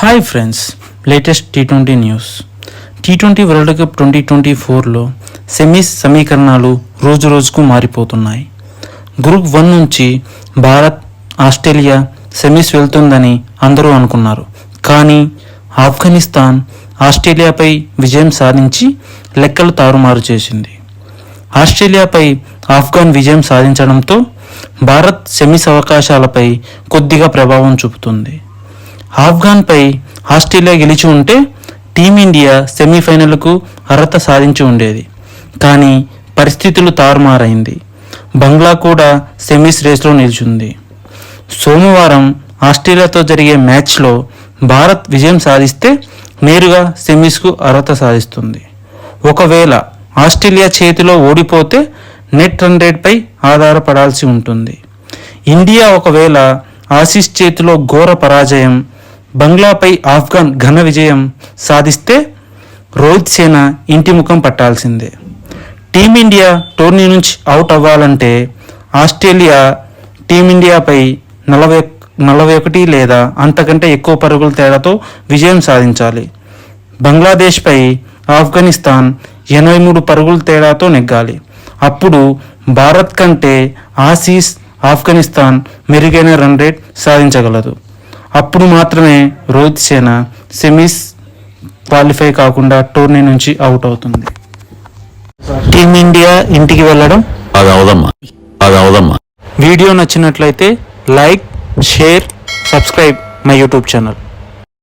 Hi friends latest T twenty news T twenty world cup twenty twenty ఫోర్లో semis సమీకరణాలు రోజు రోజుకు మారిపోతున్నాయి. గ్రూప్ వన్ నుంచి భారత్ ఆస్ట్రేలియా సెమీస్ వెళ్తుందని అందరూ అనుకున్నారు. కానీ ఆఫ్ఘనిస్తాన్ ఆస్ట్రేలియాపై విజయం సాధించి లెక్కలు తారుమారు చేసింది. ఆస్ట్రేలియాపై ఆఫ్ఘన్ విజయం సాధించడంతో భారత్ సెమీస్ అవకాశాలపై కొద్దిగా ప్రభావం చూపుతుంది. ఆఫ్ఘాన్పై ఆస్ట్రేలియా గెలిచి ఉంటే టీమిండియా సెమీఫైనల్కు అర్హత సాధించి ఉండేది. కానీ పరిస్థితులు తారుమారైంది. బంగ్లా కూడా సెమీస్ రేస్లో నిలిచింది. సోమవారం ఆస్ట్రేలియాతో జరిగే మ్యాచ్లో భారత్ విజయం సాధిస్తే నేరుగా సెమీస్కు అర్హత సాధిస్తుంది. ఒకవేళ ఆస్ట్రేలియా చేతిలో ఓడిపోతే నెట్ రన్ రేట్పై ఆధారపడాల్సి ఉంటుంది. ఇండియా ఒకవేళ ఆసీస్ చేతిలో ఘోర పరాజయం బంగ్లాపై ఆఫ్ఘన్ ఘన విజయం సాధిస్తే రోహిత్ సేన ఇంటి ముఖం పట్టాల్సిందే. టీమిండియా టోర్నీ నుంచి అవుట్ అవ్వాలంటే ఆస్ట్రేలియా టీమిండియాపై నలభై నలభై ఒకటి లేదా అంతకంటే ఎక్కువ పరుగుల తేడాతో విజయం సాధించాలి. బంగ్లాదేశ్పై ఆఫ్ఘనిస్తాన్ ఎనభై మూడు పరుగుల తేడాతో నెగ్గాలి. అప్పుడు భారత్ కంటే ఆసీస్ ఆఫ్ఘనిస్తాన్ మెరుగైన రన్ రేట్ సాధించగలదు. అప్పుడు మాత్రమే రోహిత్ సేన సెమీస్ క్వాలిఫై కాకుండా టోర్నీ నుంచి అవుట్ అవుతుంది. టీమిండియా ఇంటికి వెళ్ళడం అది అవదమ్మా. అది అవదమ్మా. వీడియో నచ్చినట్లయితే like share subscribe my YouTube channel.